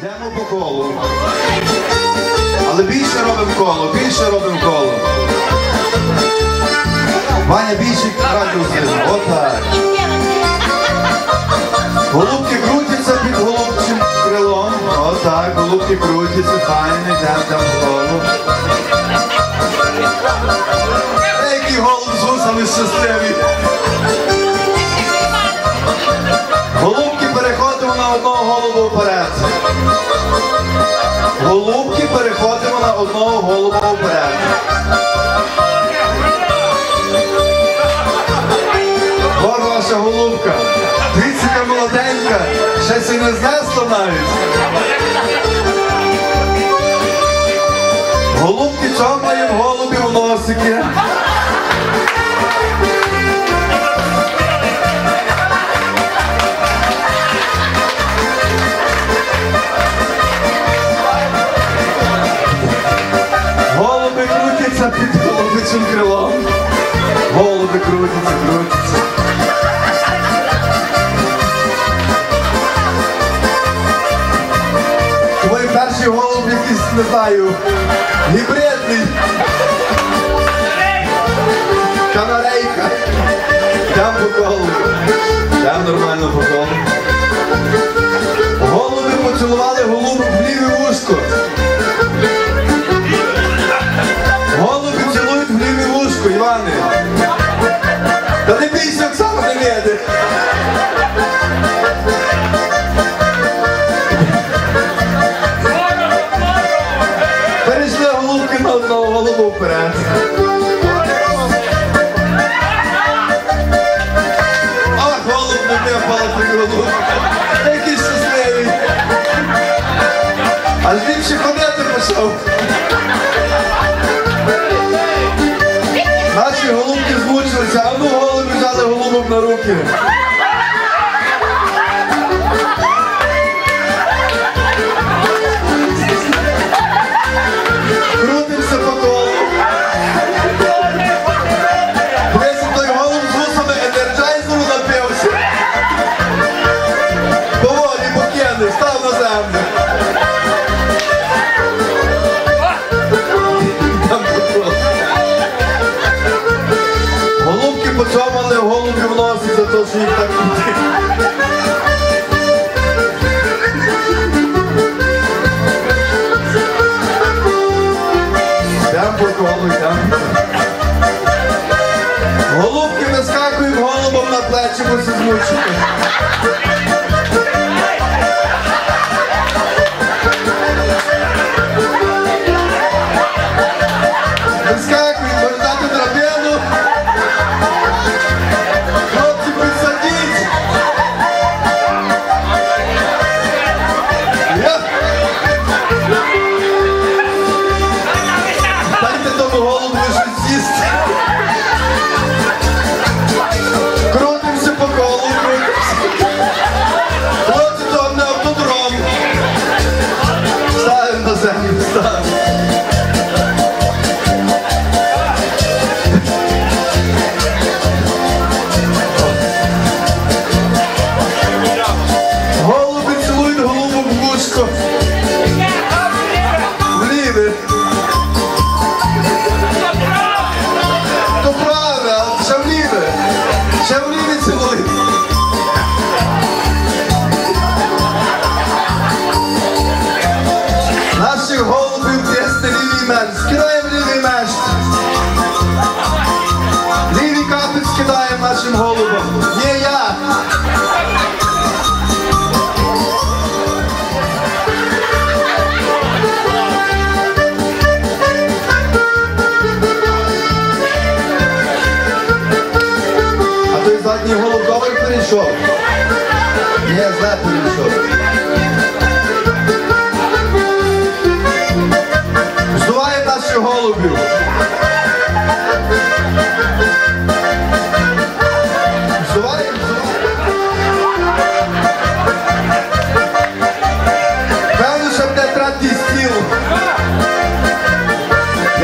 Йдемо по колу. Але більше робимо коло, більше робимо коло. Ваня більше кратів зробив. Отак. Голубки крутяться під голубчим крилом. Отак, голубки крутяться, файно, йдемо там коло. Який голуб з вусами щасливий. голову вперед. Голубки переходимо на одного голову вперед. Вон ваша голубка. Дивіться, молоденька. Ще це не знесло навіть. Голубки чомаємо голубі в носики. іншим крилом, голови крутяться, крутяться. Твої перший голуби якийсь, не знаю, гібридний. Канарейка. Там по колу. Там нормально по колу. Голуби поцілували голубу в ліве вушко.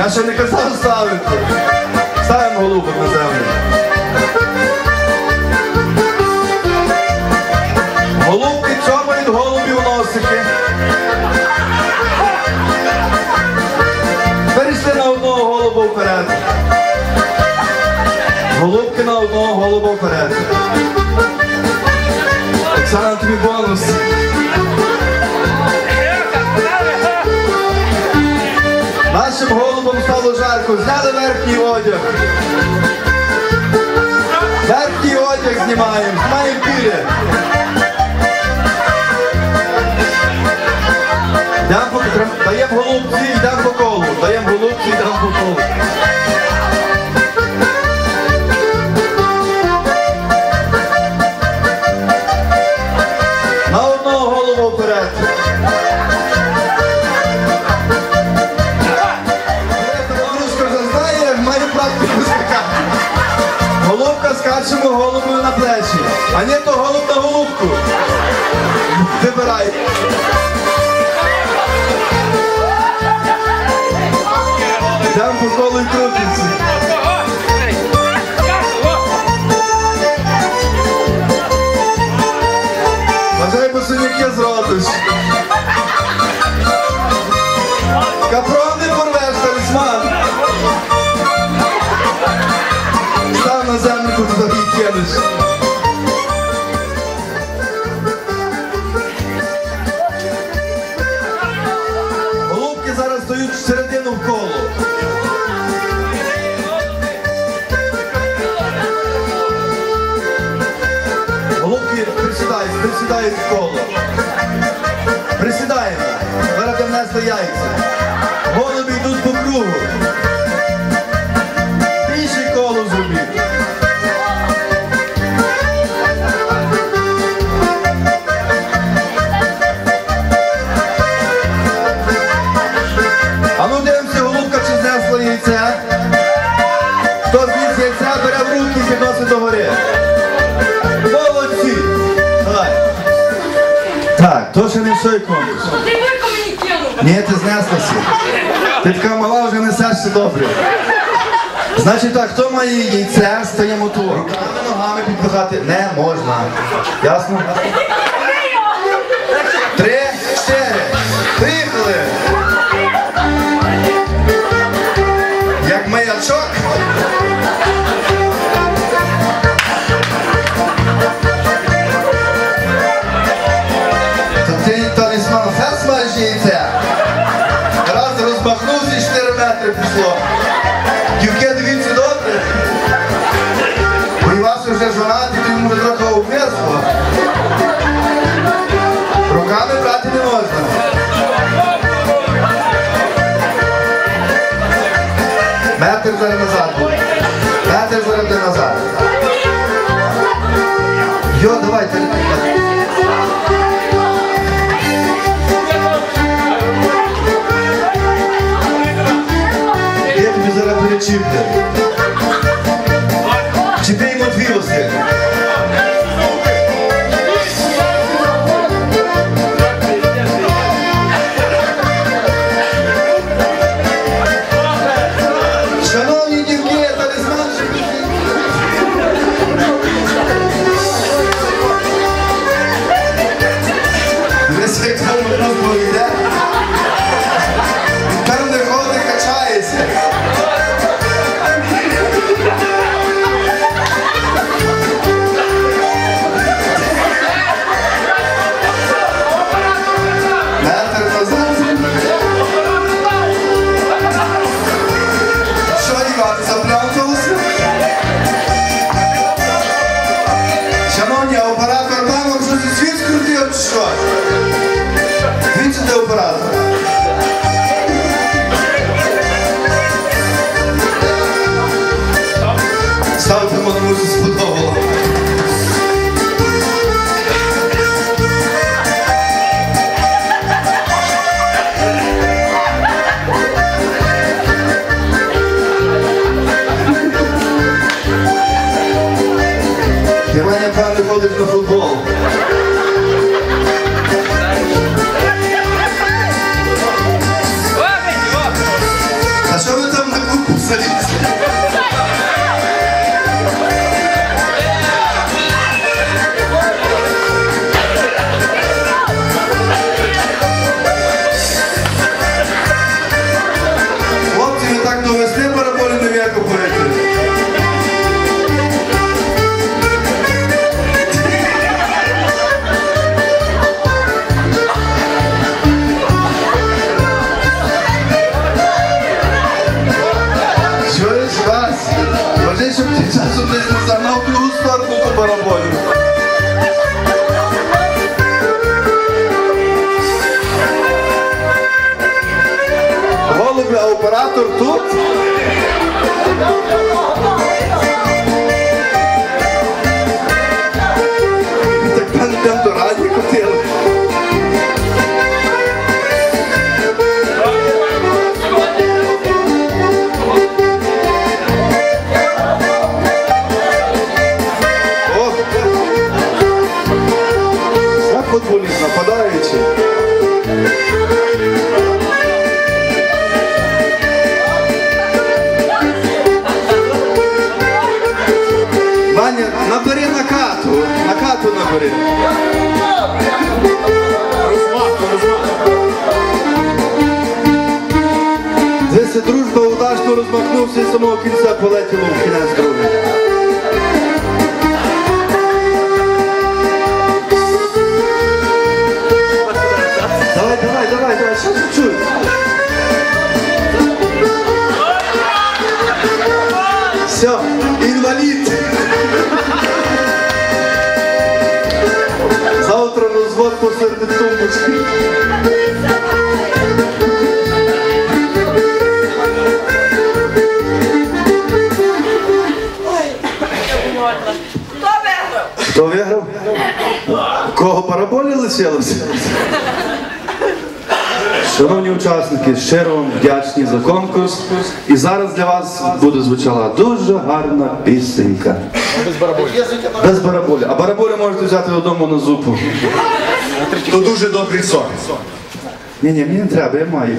Я ще не казав ставити. Ставимо голубок на землю. Голубки чомають голубів носики. Перейшли на одного голубу вперед. Голубки на одного голуба вперед. Оксана, тобі бонус. Нашим голубам стало жарко, зняли верхній одяг. Верхній одяг знімаємо, знімаємо пір'я. Даємо голубці, йдемо Голубка скачемо головою на плечі. А ні, то голуб на голубку. Вибирай. Йдемо по колу і крутимося. Бажай бо синяки зробиш. Капрон туди. Голубки зараз стають всередину в коло. Голубки присідають, присідають в коло. Присідаємо. Зараз нести яйця. Голуби йдуть по кругу. Значить так, хто має яйце, стаємо тут. Руками ногами підпихати не можна. Ясно? Три, чотири. Приїхали. Як маячок. Голуби, а самого кінця полетіло в кінець Кого параболі лишилося? Шановні учасники, щиро вам вдячні за конкурс. І зараз для вас буде звучала дуже гарна пісенька. Без бараболі. Без бараболі. А бараболі можете взяти додому на зупу. То дуже добрий сон. Ні, ні, мені не треба, я маю.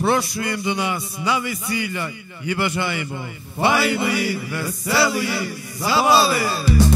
Запрошуємо до нас на весілля і бажаємо файної, веселої забави!